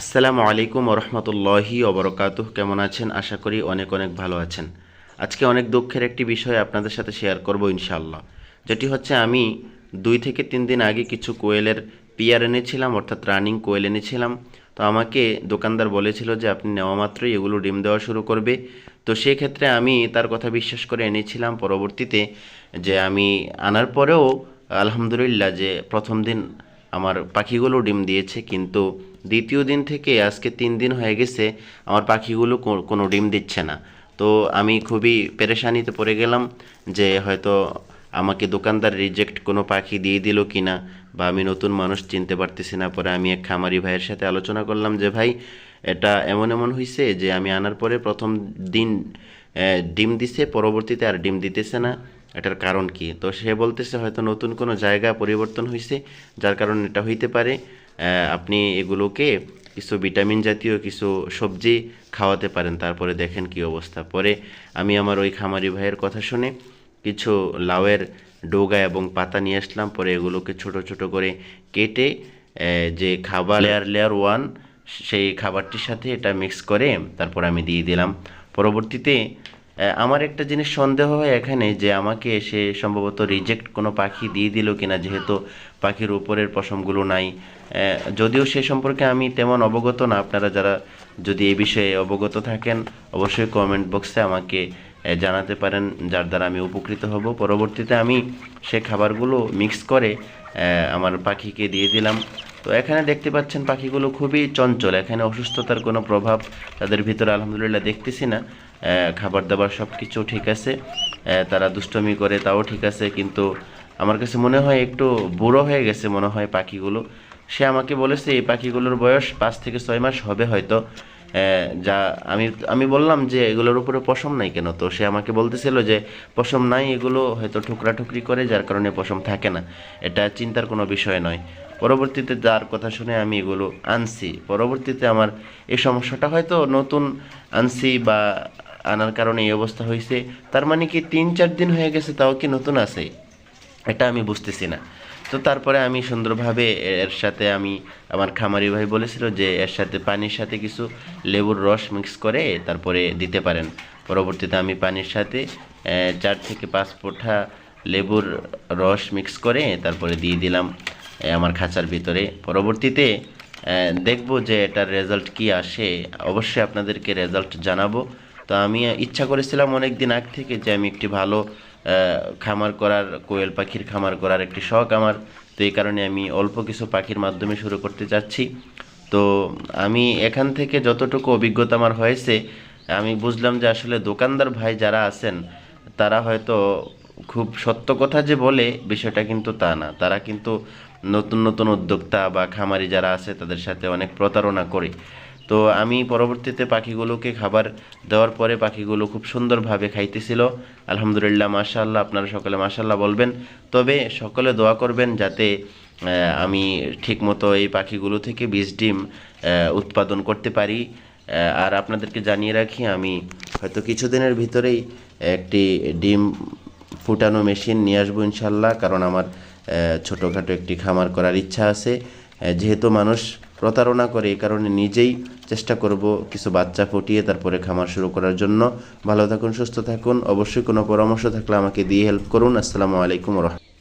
আসসালামু আলাইকুম রহমতুল্লাহি অবরকাতুহ কেমন আছেন? আশা করি অনেক অনেক ভালো আছেন। আজকে অনেক দুঃখের একটি বিষয় আপনাদের সাথে শেয়ার করব ইনশাআল্লাহ। যেটি হচ্ছে আমি দুই থেকে তিন দিন আগে কিছু কোয়েলের পিয়ার এনেছিলাম, অর্থাৎ রানিং কোয়েল এনেছিলাম। তো আমাকে দোকানদার বলেছিল যে আপনি নেওয়া মাত্রই এগুলো ডিম দেওয়া শুরু করবে। তো সেক্ষেত্রে আমি তার কথা বিশ্বাস করে এনেছিলাম পরবর্তীতে যে আমি আনার পরেও আলহামদুলিল্লাহ যে প্রথম দিন আমার পাখিগুলো ডিম দিয়েছে, কিন্তু দ্বিতীয় দিন থেকে আজকে তিন দিন হয়ে গেছে, আমার পাখিগুলো কোনো ডিম দিচ্ছে না। তো আমি খুবই পেরেশানিতে পড়ে গেলাম যে হয়তো আমাকে দোকানদার রিজেক্ট কোনো পাখি দিয়ে দিল কি না বা আমি নতুন মানুষ চিনতে পারতেছি না। পরে আমি এক খামারি ভাইয়ের সাথে আলোচনা করলাম যে, ভাই, এটা এমন এমন হয়েছে যে আমি আনার পরে প্রথম দিন ডিম দিছে, পরবর্তীতে আর ডিম দিতেছে না। এটার কারণ কি? তো সে বলতেছে হয়তো নতুন কোনো জায়গা পরিবর্তন হয়েছে যার কারণে এটা হইতে পারে আপনি এগুলোকে কিছু ভিটামিন জাতীয় কিছু সবজি খাওয়াতে পারেন তারপরে দেখেন কি অবস্থা। পরে আমি আমার ওই খামারি ভাইয়ের কথা শুনে কিছু লাউয়ের ডোগা এবং পাতা নিয়ে আসলাম পরে এগুলোকে ছোট ছোট করে কেটে যে খাবার লেয়ার লেয়ার ওয়ান সেই খাবারটির সাথে এটা মিক্স করে তারপর আমি দিয়ে দিলাম। পরবর্তীতে আমার একটা জিনিস সন্দেহ হয় এখানে যে আমাকে সে সম্ভবত রিজেক্ট কোনো পাখি দিয়ে দিল কিনা, যেহেতু পাখির উপরের পশমগুলো নাই। যদিও সে সম্পর্কে আমি তেমন অবগত না, আপনারা যারা যদি এই বিষয়ে অবগত থাকেন, অবশ্যই কমেন্ট বক্সে আমাকে জানাতে পারেন, যার দ্বারা আমি উপকৃত হব। পরবর্তীতে আমি সে খাবারগুলো মিক্স করে আমার পাখিকে দিয়ে দিলাম। তো এখানে দেখতে পাচ্ছেন পাখিগুলো খুবই চঞ্চল, এখানে অসুস্থতার কোনো প্রভাব তাদের ভিতরে আলহামদুলিল্লাহ দেখতেছি না। খাবার দাবার সব কিছু ঠিক আছে। তারা দুষ্টমি করে, তাও ঠিক আছে, কিন্তু আমার কাছে মনে হয় একটু বুড়ো হয়ে গেছে মনে হয় পাখিগুলো। সে আমাকে বলেছে, এই পাখিগুলোর বয়স পাঁচ থেকে ছয় মাস হবে হয়তো। যা আমি আমি বললাম যে, এগুলোর উপরে পশম নাই কেন? তো সে আমাকে বলতেছিল যে, পশম নাই, এগুলো হয়তো ঠুকরা ঠুকরি করে, যার কারণে পশম থাকে না। এটা চিন্তার কোনো বিষয় নয়। পরবর্তীতে যার কথা শুনে আমি এগুলো আনছি। পরবর্তীতে আমার এই সমস্যাটা হয়তো নতুন আনছি বা আনার কারণে এই অবস্থা হয়েছে তার মানে কি তিন, চার দিন হয়ে গেছে, তাও কি নতুন আছে? এটা আমি বুঝতেছি না। তো তারপরে আমি সুন্দরভাবে এর সাথে আমি আমার খামারি ভাই বলেছিল যে এর সাথে পানির সাথে কিছু লেবুর রস মিক্স করে তারপরে দিতে পারেন। পরবর্তীতে আমি পানির সাথে চার থেকে পাঁচ ফোঁটা লেবুর রস মিক্স করে তারপরে দিয়ে দিলাম আমার খাঁচার ভিতরে। পরবর্তীতে দেখব যে এটার রেজাল্ট কি আসে। অবশ্যই আপনাদেরকে রেজাল্ট জানাব। তো আমি ইচ্ছা করেছিলাম অনেক দিন আগ থেকে যে আমি একটি ভালো খামার করার, কোয়েল পাখির খামার করার একটি শখ আমার। তো এই কারণে আমি অল্প কিছু পাখির মাধ্যমে শুরু করতে চাচ্ছি। তো আমি এখান থেকে যতটুকু অভিজ্ঞতা আমার হয়েছে, আমি বুঝলাম যে আসলে দোকানদার ভাই যারা আছেন, তারা হয়তো খুব সত্য কথা যে বলে, বিষয়টা কিন্তু তা না। তারা কিন্তু নতুন নতুন উদ্যোক্তা বা খামারি যারা আছে, তাদের সাথে অনেক প্রতারণা করে। তো আমি পরবর্তীতে পাখিগুলোকে খাবার দেওয়ার পরে পাখিগুলো খুব সুন্দরভাবে খাইতেছিল। আলহামদুলিল্লাহ, মাশাআল্লাহ, আপনারা সকলে মাশাআল্লাহ বলবেন। তবে সকলে দোয়া করবেন যাতে আমি ঠিকমতো এই পাখিগুলো থেকে বীজ ডিম উৎপাদন করতে পারি। আর আপনাদেরকে জানিয়ে রাখি, আমি হয়তো কিছুদিনের ভিতরেই একটি ডিম ফুটানো মেশিন নিয়ে আসব ইনশাল্লাহ কারণ আমার ছোটোখাটো একটি খামার করার ইচ্ছা আছে। যেহেতু মানুষ প্রতারণা করে এই কারণে নিজেই চেষ্টা করব কিছু বাচ্চা ফুটিয়ে তারপরে খামার শুরু করার জন্য। ভালো থাকুন, সুস্থ থাকুন। অবশ্যই কোনো পরামর্শ থাকলে আমাকে দিয়ে হেল্প করুন। আসসালামু আলাইকুম রহমতুল্লাহ।